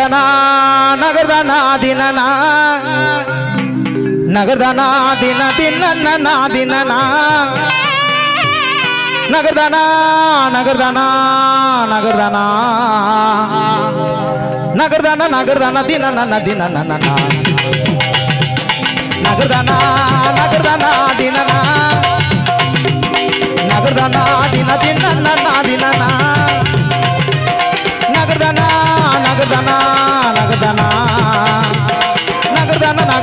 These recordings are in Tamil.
நகர்தனா நகர்தனா தினனா. நகர்தனா தின தின்னா தினனா. நகர்தனா நகர்தனா நகர்தனா நகர்தான நகர்தான தினனா தினனா நகர்தானா நகர்தானா தினனா. நகர்தானா தின தின்னா தின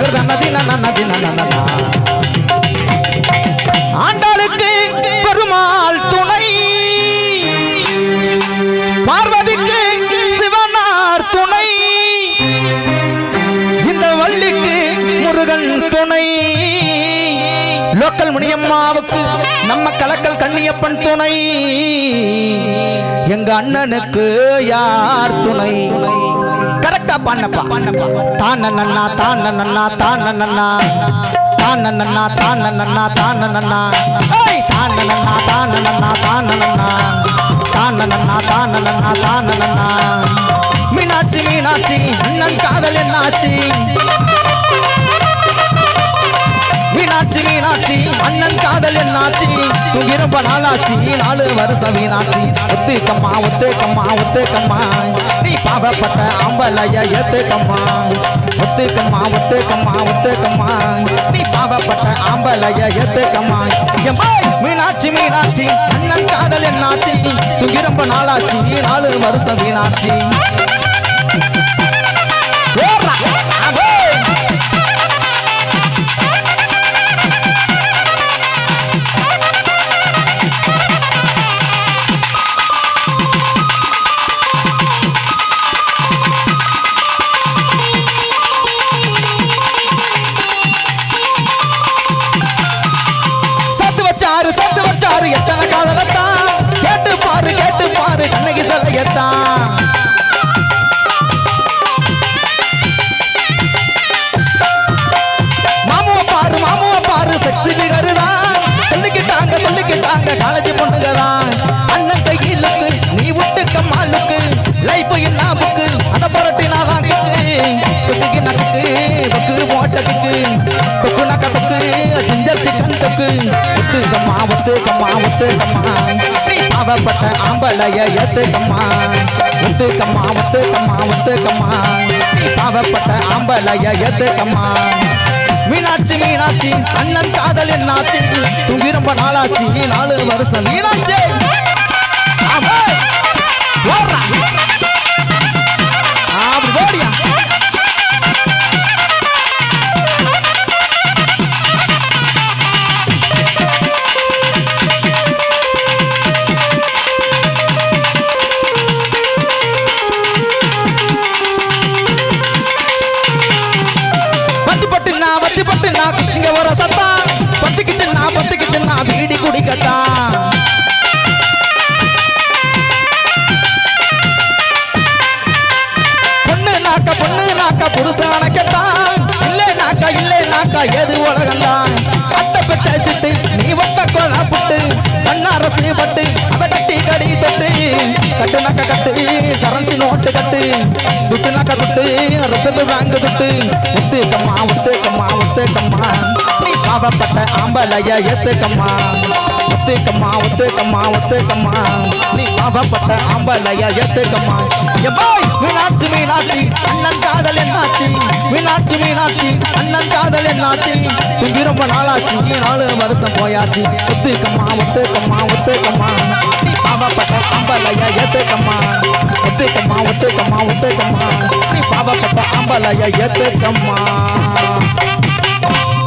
நகர்தானா நகர்தானா தின ஆண்டாளுக்கு பெருமாள் துணை. பார்வதிக்கு சிவனார் துணை. இந்த வள்ளிக்கு முருகன் துணை. லோக்கல் முனியம்மாவுக்கு நம்ம கலக்கல் கண்ணியப்பன் துணை. எங்க அண்ணனுக்கு யார் துணை? கரெக்டா பண்ணப்பா. பண்ணப்பா தான நன்னா தான நன்னா தான நன்னா தான நன்னா தான நன்னா தான நன்னா ஏய் தான் நன்னா தான நன்னா தான நன்னா தான நன்னா தான நன்னா தான நன்னா மீனாட்சி மீனாட்சி அண்ணன் காதல் என்னாச்சு? மீனாட்சி மீனாட்சி அண்ணன் காதல் என்னாச்சி? தூங்கி ரொம்ப நாளாச்சு நாலு வருஷம் மீனாட்சி ஒத்துக்கம்மா ஒத்துக்கம்மா ஒத்துக்கம்மா நீ பாவப்பட்ட ஆம்பளைய ஏத்துக்கம்மா ஒத்துக்கம்மா ஒத்துக்கம்மா ஒத்துக்கம்மா நீ பாவப்பட்ட ஆம்பளைய ஏத்துக்கம்மா எம்மா மீனாட்சி மீனாட்சி அண்ணன் காதல் என்னாச்சி? தூங்கி ரொம்ப நாளாச்சி நாலு வருஷம் மீனாட்சி அந்த காலேஜ் பொண்ணுங்க தான் அண்ணன் கையிலுக்கு நீ விட்டு கம்மாலுக்கு லைஃப் இல்லாமுக்கு புக்கு அத புரட்டினா தான் தொக்குக்கு நக்கு தொக்கு போட்டதுக்கு தொக்கு. நக்கத்துக்கு ஜிஞ்சர் சிக்கன் தொக்கு. ஒத்துக்கம்மா ஒத்துக்கம்மா ஒத்துக்கம்மா கம்மா அவப்பட்ட ஆம்பளைய ஏத்துக்கம்மா ஒத்துக்கம்மா ஒத்துக்கம்மா ஒத்துக்கம்மா கம்மா பாவப்பட்ட ஆம்பளைய ஏத்துக்கம்மா மீனாட்சி மீனாட்சி அண்ணன் காதல் என்னாச்சு? தூங்கி ரொம்ப நாளாச்சு. நாலு வருஷம். மீனாட்சி! பீடி பொண்ணு நாக்க பொண்ணு நாக்க புருஷான கேட்டா இல்லே நாக்கா இல்லே நாக்கா எது உலகம்தான் அட்டை பெற்று நீ ஒட்ட கொலா புட்டு. கண்ணாரசு பட்டு அத கட்டி கடி தொட்டு. கட்டு நக்க கட்டு கரன்சி நோட்டு கட்டு. துட்டு நக்க துட்டு ரிசர்வ் பேங்க் துட்டு. ஒத்துக்கம்மா ஒத்துக்கம்மா ஒத்துக்கம்மா பாவப்பட்ட ஆம்பளைய ஏத்துக்கம்மா ஒத்துக்கம்மா ஒத்துக்கம்மா ஒத்துக்கம்மா. நீ பாவப்பட்ட ஆம்பளைய ஏத்துக்கம்மா எப்பாய் மீனாட்சி மீனாட்சி அண்ணன் காதல் என்னாச்சு? மீனாட்சி மீனாட்சி அண்ணன் காதல் என்னாச்சு? துங்கி ரொம்ப நாளாச்சு நாலு வருஷம் போயாச்சு. ஒத்துக்கம்மா ஒத்துக்கம்மா ஒத்துக்கம்மா. நீ பாவப்பட்ட ஆம்பளைய ஏத்துக்கம்மா ஒத்துக்கம்மா ஒத்துக்கம்மா ஒத்துக்கம்மா. நீ பாவப்பட்ட ஆம்பளைய ஏத்துக்கம்மா